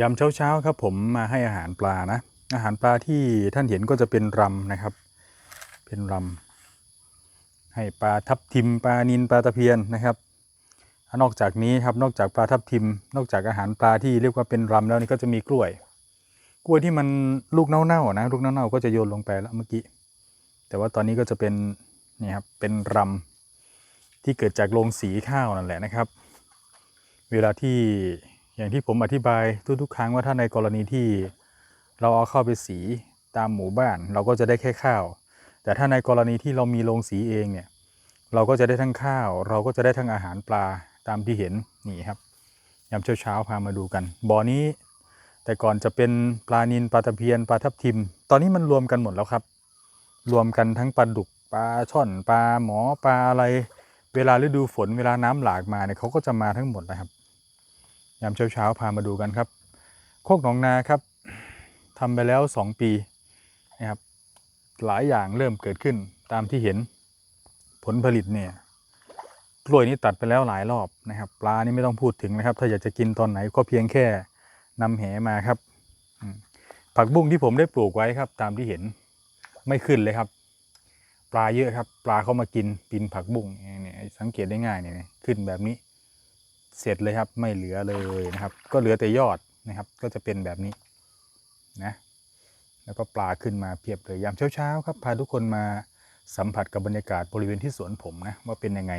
ยามเช้าๆครับผมมาให้อาหารปลานะ อาหารปลาที่ท่านเห็นก็จะเป็นรำนะครับ เป็นรำให้ปลาทับทิมปลานินปลาตะเพียนนะครับนอกจากนี้ครับนอกจากปลาทับทิม นอกจากอาหารปลาที่เรียกว่าเป็นรำแล้วนี่ก็จะมีกล้วย กล้วยที่มันลูกเน่าๆนะลูกเน่าๆก็จะโยนลงไปแล้วเมื่อกี้แต่ว่าตอนนี้ก็จะเป็นนี่ครับเป็นรำที่เกิดจากโรงสีข้าวนั่นแหละนะครับ เวลาที่ อย่างที่ผมอธิบายทุกๆ ครั้งว่าถ้าในกรณีที่เราเอาเข้าไปสีตามหมู่บ้าน เราก็จะได้แค่ข้าว แต่ถ้าในกรณีที่เรามีโรงสีเองเนี่ยเราก็จะได้ทั้งข้าว เราก็จะได้ทั้งอาหารปลาตามที่เห็นนี่ครับยามเช้าๆพามาดูกันบ่อนี้ แต่ก่อนจะเป็นปลานินปลาตะเพียนปลาทับทิม ตอนนี้มันรวมกันหมดแล้วครับ รวมกันทั้งปลาดุกปลาช่อนปลาหมอปลาอะไร เวลาฤดูฝนเวลาน้ำหลากมาเนี่ยเขาก็จะมาทั้งหมดนะครับ ยามเช้าๆพามาดูกันครับ โคกหนองนาครับทำไปแล้ว 2 ปีนะครับหลายอย่างเริ่มเกิดขึ้นตามที่เห็นผลผลิตเนี่ยกล้วยนี่ตัดไปแล้วหลายรอบนะครับ ปลานี่ไม่ต้องพูดถึงนะครับ ถ้าอยากจะกินตอนไหนก็เพียงแค่นำแหมาครับผักบุ้งที่ผมได้ปลูกไว้ครับ ตามที่เห็นไม่ขึ้นเลยครับ ปลาเยอะครับ ปลาเข้ามากินปินผักบุ้งเนี่ยสังเกตได้ง่ายเนี่ยขึ้นแบบนี้ เสร็จเลยครับ ไม่เหลือเลยนะครับ ก็เหลือแต่ยอดนะครับ ก็จะเป็นแบบนี้นะแล้วก็ปลาขึ้นมาเพียบเลยยามเช้าๆครับพาทุกคนมาสัมผัสกับบรรยากาศบริเวณที่สวนผมนะว่าเป็นยังไง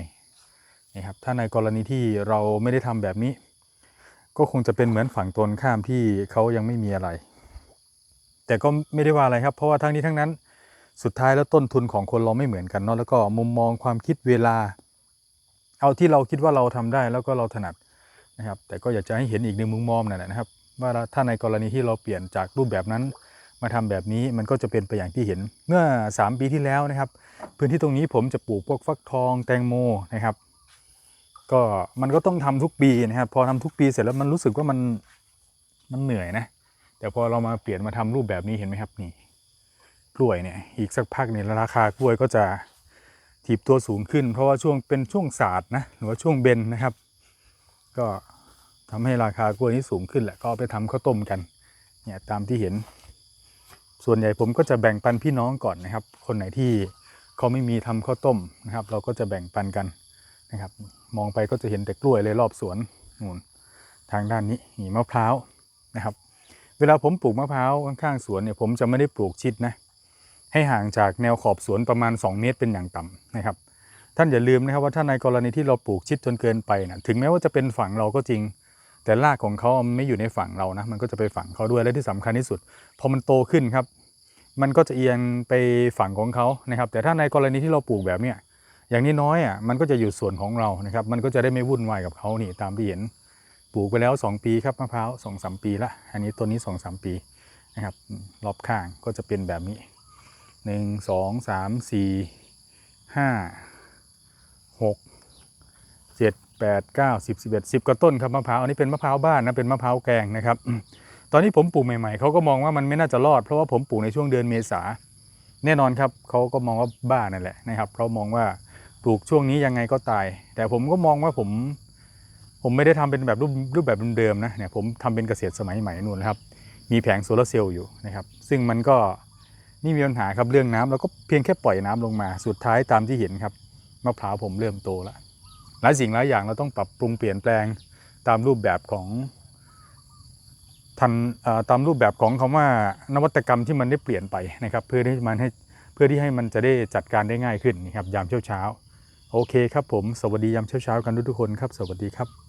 นี่ครับถ้าในกรณีที่เราไม่ได้ทำแบบนี้ ก็คงจะเป็นเหมือนฝั่งตรงข้ามที่เขายังไม่มีอะไร แต่ก็ไม่ได้ว่าอะไรครับ เพราะว่าทั้งนี้ทั้งนั้น สุดท้ายแล้วต้นทุนของคนเราไม่เหมือนกันเนาะแล้วก็มุมมองความคิดเวลา เอาที่เราคิดว่าเราทำได้แล้วก็เราถนัดนะครับ แต่ก็อยากจะให้เห็นอีกหนึ่งมุมมองนั่นแหละนะครับ ว่าถ้าในกรณีที่เราเปลี่ยนจากรูปแบบนั้นมาทำแบบนี้มันก็จะเป็นไปอย่างที่เห็นเมื่อ 3 ปีที่แล้วนะครับ พื้นที่ตรงนี้ผมจะปลูกพวกฟักทองแตงโมนะครับ ก็มันก็ต้องทำทุกปีนะครับพอทำทุกปีเสร็จแล้วมันรู้สึกว่ามันมันเหนื่อยนะ แต่พอเรามาเปลี่ยนมาทำรูปแบบนี้เห็นไหมครับนี่กล้วยเนี่ยอีกสักพักเนี่ยราคากล้วยก็จะ ถีบตัวสูงขึ้น เพราะว่าช่วงเป็นช่วงศาสตร์นะหรือว่าช่วงเบนนะครับ ก็ทำให้ราคากล้วยนี้สูงขึ้นแหละก็เอาไปทำข้าวต้มกันเนี่ยตามที่เห็น ส่วนใหญ่ผมก็จะแบ่งปันพี่น้องก่อนนะครับ คนไหนที่เขาไม่มีทำข้าวต้มนะครับ เราก็จะแบ่งปันกันนะครับ มองไปก็จะเห็นแต่กล้วยเลยรอบสวนนู่นทางด้านนี้นี่มะพร้าวนะครับ เวลาผมปลูกมะพร้าวข้างๆสวนเนี่ยผมจะไม่ได้ปลูกชิดนะ ให้ห่างจากแนวขอบสวนประมาณ 2 เมตรเป็นอย่างต่ำนะครับ ท่านอย่าลืมนะครับว่าถ้าในกรณีที่เราปลูกชิดจนเกินไปนะถึงแม้ว่าจะเป็นฝั่งเราก็จริง แต่รากของเขาไม่อยู่ในฝั่งเรานะมันก็จะไปฝั่งเขาด้วยและที่สำคัญที่สุดพอมันโตขึ้นครับ มันก็จะเอียงไปฝั่งของเขานะครับ แต่ถ้าในกรณีที่เราปลูกแบบเนี้ยอย่างนี้น้อยอะมันก็จะอยู่ส่วนของเรานะครับ มันก็จะได้ไม่วุ่นวายกับเขานี่ตามที่เห็นปลูกไปแล้ว 2 ปีครับมะพร้าวสองสามปีละอันนี้ต้นนี้2อสปีนะครับรอบข้างก็จะเป็นแบบนี้ หนึ่งสองสามสี่ห้าหกเจ็ดแปดเก้าสิบสิบเอ็ดสิบกว่าต้นครับมะพร้าวอันนี้เป็นมะพร้าวบ้านนะเป็นมะพร้าวแกงนะครับ ตอนนี้ผมปลูกใหม่ๆเขาก็มองว่ามันไม่น่าจะรอดเพราะว่าผมปลูกในช่วงเดือนเมษาแน่นอนครับเขาก็มองว่าบ้านั่นแหละนะครับเขามองว่าปลูกช่วงนี้ยังไงก็ตาย แต่ผมก็มองว่าผมผมไม่ได้ทำเป็นแบบรูปรูปแบบเดิมๆนะเนี่ยผมทำเป็นเกษตรสมัยใหม่นู่นนะครับ มีแผงโซลาร์เซลล์อยู่นะครับ ซึ่งมันก็ นี่มีปัญหาครับเรื่องน้ำเราก็เพียงแค่ปล่อยน้ำลงมา สุดท้ายตามที่เห็นครับมะพร้าวผมเริ่มโตแล้วหลายสิ่งหลายอย่างเราต้องปรับปรุงเปลี่ยนแปลงตามรูปแบบของทันตามรูปแบบของคำว่านวัตกรรมที่มันได้เปลี่ยนไปนะครับ เพื่อที่มันให้เพื่อที่ให้มันจะได้จัดการได้ง่ายขึ้นนะครับยามเช้าเช้าๆโอเคครับผม สวัสดียามเช้าเช้าๆกันทุกๆคนครับ สวัสดีครับ